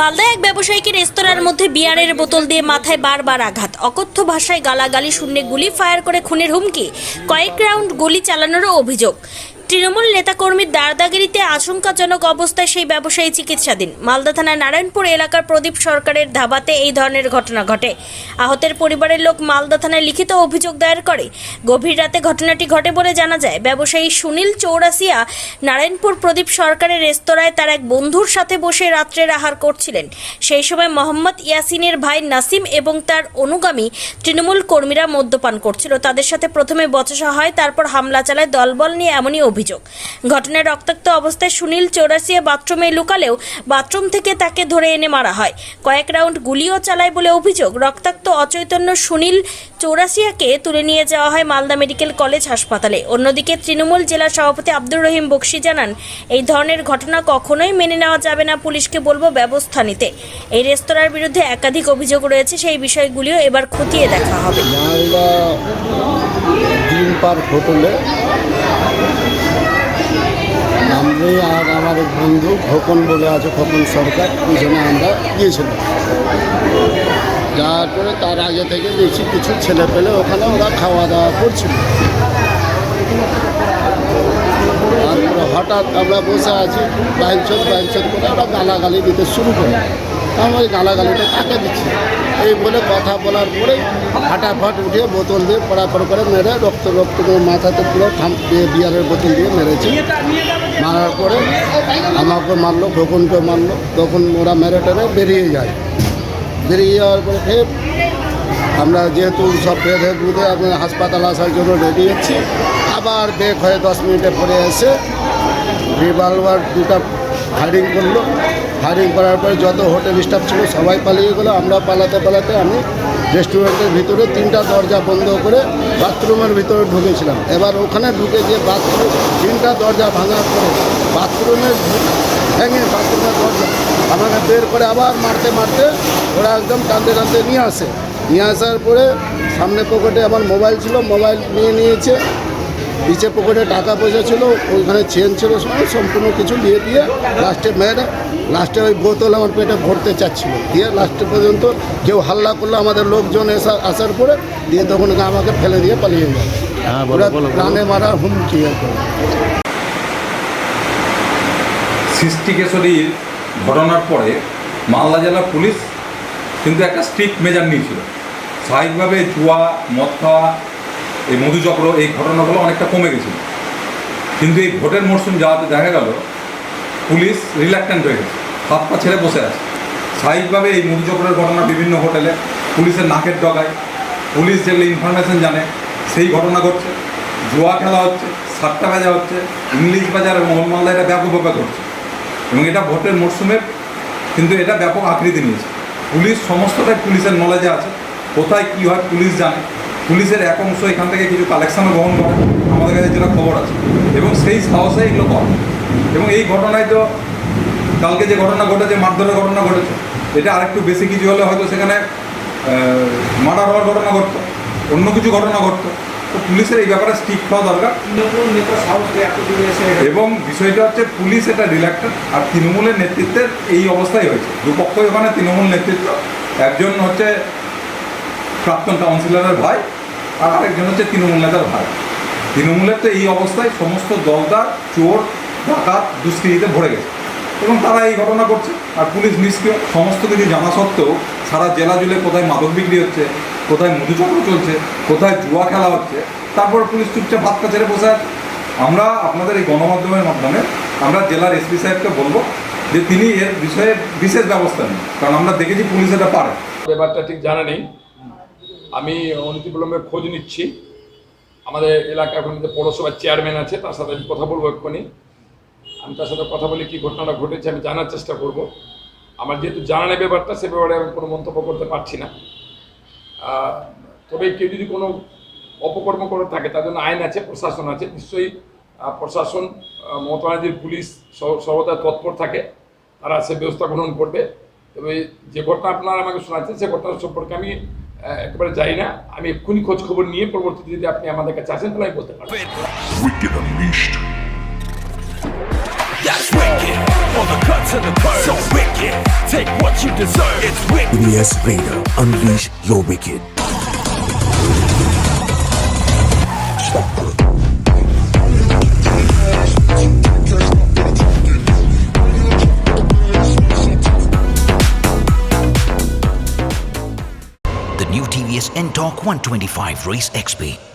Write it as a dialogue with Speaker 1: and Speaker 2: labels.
Speaker 1: মালদায় এক ব্যবসায়ীকে রেস্তোরাঁর মধ্যে বিয়ারের বোতল দিয়ে মাথায় বারবার আঘাত। অকথ্য ভাষায় গালাগালি শূন্যে গুলি ফায়ার করে খুনের হুমকি। কয়েক রাউন্ড গুলি চালানোরও অভিযোগ। তৃণমূল নেতাকর্মীর দারদাগিরিতে আশঙ্কাজনক অবস্থায় সেই ব্যবসায়ী চিকিৎসাধীন। মালদা থানার নারায়ণপুর এলাকার প্রদীপ সরকারের ধাবাতে এই ধরনের ঘটনা ঘটে। আহতের পরিবারের লোক মালদা থানায় লিখিত অভিযোগ দায়ের করে। গভীর রাতে ঘটনাটি ঘটে বলে জানা যায়, ব্যবসায়ী সুনীল চৌরাসিয়া নারায়ণপুর প্রদীপ সরকারের রেস্তোরাঁয় তার এক বন্ধুর সাথে বসে রাত্রের আহার করছিলেন। সেই সময় মোহাম্মদ ইয়াসিনের ভাই নাসিম এবং তার অনুগামী তৃণমূল কর্মীরা মদ্যপান করছিল। তাদের সাথে প্রথমে বচসা হয়, তারপর হামলা চালায়, দলবল নিয়ে এমনই অভিযোগ। ঘটনায় রক্তাক্ত অবস্থায় সুনীল চৌরাসিয়া বাথরুমে লুকালেও বাথরুম থেকে তাকে ধরে এনে মারা হয়। কয়েক রাউন্ড গুলিও চালায় বলে অভিযোগ, রক্তাক্ত অচৈতন্য সুনীল চৌরাসিয়াকে তুলে নিয়ে যাওয়া হয় মালদা মেডিকেল কলেজ হাসপাতালে। অন্যদিকে তৃণমূল জেলা সভাপতি আব্দুর রহিম বক্সি জানান, এই ধরনের ঘটনা কখনোই মেনে নেওয়া যাবে না, পুলিশকে বলব ব্যবস্থা নিতে। এই রেস্তোরাঁর বিরুদ্ধে একাধিক অভিযোগ রয়েছে, সেই বিষয়গুলিও এবার খতিয়ে দেখা হবে।
Speaker 2: আমার এক বন্ধু খোকন বলে আছে, খোকন সরকার দুজনে আমরা গিয়েছিলাম। যাওয়ার পরে তার আগে থেকে দেখছি কিছু ছেলে পেলে ওখানে ওরা খাওয়া দাওয়া করছিল। তারপরে হঠাৎ আমরা বসে আছি বাইঞ্চত বাইঞ্চত করে ওরা গালাগালি দিতে শুরু করি। আমি ওই গালাগালিটা কাকে দিচ্ছি? এই বলে কথা বলার পরে ফাটাফাট উঠে বোতল দিয়ে পড়াপড় করে মেরে রক্ত রক্ত মাথাতে পুরো দিয়ে বিয়ারের বোতল দিয়ে মেরেছে। মারার পরে আমাকে মারলো খোকনকে মারলো, তখন ওরা মেরে টেরে বেরিয়ে যায়। বেরিয়ে যাওয়ার পরে ফের আমরা যেহেতু সব বেঁধে বুধে আপনার হাসপাতাল আসার জন্য রেডি হচ্ছি, আবার বেক হয়ে দশ মিনিটে পরে এসে রিভলভার দুটা ফায়ারিং করল। ফায়ারিং করার পরে যত হোটেল স্টাফ ছিল সবাই পালিয়ে গেলো। আমরা পালাতে পালাতে আমি রেস্টুরেন্টের ভিতরে তিনটা দরজা বন্ধ করে বাথরুমের ভিতরে ঢুকেছিলাম। এবার ওখানে ঢুকে গিয়ে বাথরুম তিনটা দরজা ভাঙার পরে বাথরুমের ভেঙে বাথরুমের দরজা আমাকে বের করে আবার মারতে মারতে ওরা একদম টানতে টানতে নিয়ে আসে। নিয়ে আসার পরে সামনে পকেটে আমার মোবাইল ছিল। মোবাইল নিয়ে নিয়েছে। নিচে পকেটে টাকা পয়সা ছিল ওইখানে চেন ছিল সব সম্পূর্ণ কিছু দিয়ে দিয়ে লাস্টে মেয়েরা লাস্টে ওই বোতল আমার পেটে ভরতে চাচ্ছিল। দিয়ে লাস্টে পর্যন্ত কেউ হাল্লা করল আমাদের লোকজন এসা আসার পরে দিয়ে তখন আমাকে ফেলে দিয়ে পালিয়ে যায়
Speaker 3: হ্যাঁ
Speaker 2: ওরা। প্রাণে মারা হুমকি
Speaker 4: সৃষ্টি কেশরীর ঘটনার পরে মালদা জেলা পুলিশ কিন্তু একটা স্ট্রিক্ট মেজার নিয়েছিল। স্বাভাবিকভাবে জুয়া মদ খাওয়া এই মধুচক্র এই ঘটনাগুলো অনেকটা কমে গেছিল। কিন্তু এই ভোটের মরশুম যাওয়াতে দেখা গেল, পুলিশ রিল্যাক্টেন্ট হয়ে গেছে। হাত পা ছেড়ে বসে আছে। স্বাভাবিকভাবে এই মধুচক্রের ঘটনা বিভিন্ন হোটেলে, পুলিশের নাকের ডগায়। পুলিশ যেগুলো ইনফরমেশন জানে, সেই ঘটনা ঘটছে। জুয়া খেলা হচ্ছে, সাতটা বাজা হচ্ছে, ইংলিশ বাজার এবং মালদা এটা ব্যাপকভাবে ঘটছে এবং এটা ভোটের মরশুমের কিন্তু এটা ব্যাপক আকৃতি নিয়েছে। পুলিশ সমস্তটাই পুলিশের নলেজে আছে। কোথায় কী হয় পুলিশ জানে। পুলিশের এক অংশ এখান থেকে কিছু কালেকশনও গ্রহণ করে আমাদের কাছে যেটা খবর আছে। এবং সেই সাহসে এগুলো করে। এবং এই ঘটনায় তো কালকে যে ঘটনা ঘটেছে মারধরের ঘটনা ঘটেছে এটা আরেকটু বেশি কিছু হলে হয়তো সেখানে মার্ডার হওয়ার ঘটনা ঘটতো অন্য কিছু ঘটনা ঘটতো। তো পুলিশের এই ব্যাপারে স্ট্রিক্ট হওয়া দরকার। এবং বিষয়টা হচ্ছে পুলিশ এটা রিল্যাক্টেড আর তৃণমূলের নেতৃত্বের এই অবস্থাই হয়েছে। দুপক্ষই ওখানে তৃণমূল নেতৃত্ব একজন হচ্ছে প্রাক্তন কাউন্সিলরের ভাই আর আরেকজন হচ্ছে তৃণমূল নেতার ভাই। তৃণমূলের তো এই অবস্থায় সমস্ত দলদার, চোর, ডাকাত, দুষ্কৃতিতে ভরে গেছে। এবং তারা এই ঘটনা করছে। আর পুলিশ নিষ্ক্রিয়, সমস্ত কিছু জানা সত্ত্বেও সারা জেলা জুড়ে কোথায় মাদক বিক্রি হচ্ছে, কোথায় মধুচক্র চলছে, কোথায় জুয়া খেলা হচ্ছে, তারপর পুলিশ চুপচাপ ভাতটা ছেড়ে বসে আছে। আমরা আপনাদের এই গণমাধ্যমের মাধ্যমে আমরা জেলার এসপি সাহেবকে বলব যে তিনি এর বিষয়ে বিশেষ ব্যবস্থা নেন। কারণ আমরা দেখেছি পুলিশ এটা পারে।
Speaker 5: ব্যাপারটা ঠিক জানা নেই। আমি অনতিবিলম্বে খোঁজ নিচ্ছি। আমাদের এলাকা এখন পৌরসভার চেয়ারম্যান আছে, তার সাথে আমি কথা বলব এক্ষুনি। আমি তার সাথে কথা বলে, কী ঘটনাটা ঘটেছে, আমি জানার চেষ্টা করব। আমার যেহেতু জানা নেই ব্যাপারটা, সে ব্যাপারে আমি কোনো মন্তব্য করতে পারছি না। তবে কেউ যদি কোনো অপকর্ম করে থাকে, তার জন্য আইন আছে, প্রশাসন আছে, নিশ্চয়ই প্রশাসন মমতা পুলিশ সর- সর্বদা তৎপর থাকে। তারা সে ব্যবস্থা গ্রহণ করবে। তবে যে ঘটনা আপনারা আমাকে শোনাচ্ছেন, সে ঘটনা সম্পর্কে আমি একেবারে যাই না। আমি এক্ষুনি খোঁজ খবর নিয়ে পরবর্তীতে যদি আপনি আমাদের কাছে আসেন তাহলে বলতে
Speaker 3: পারি and
Speaker 6: Torque 125 Race XP.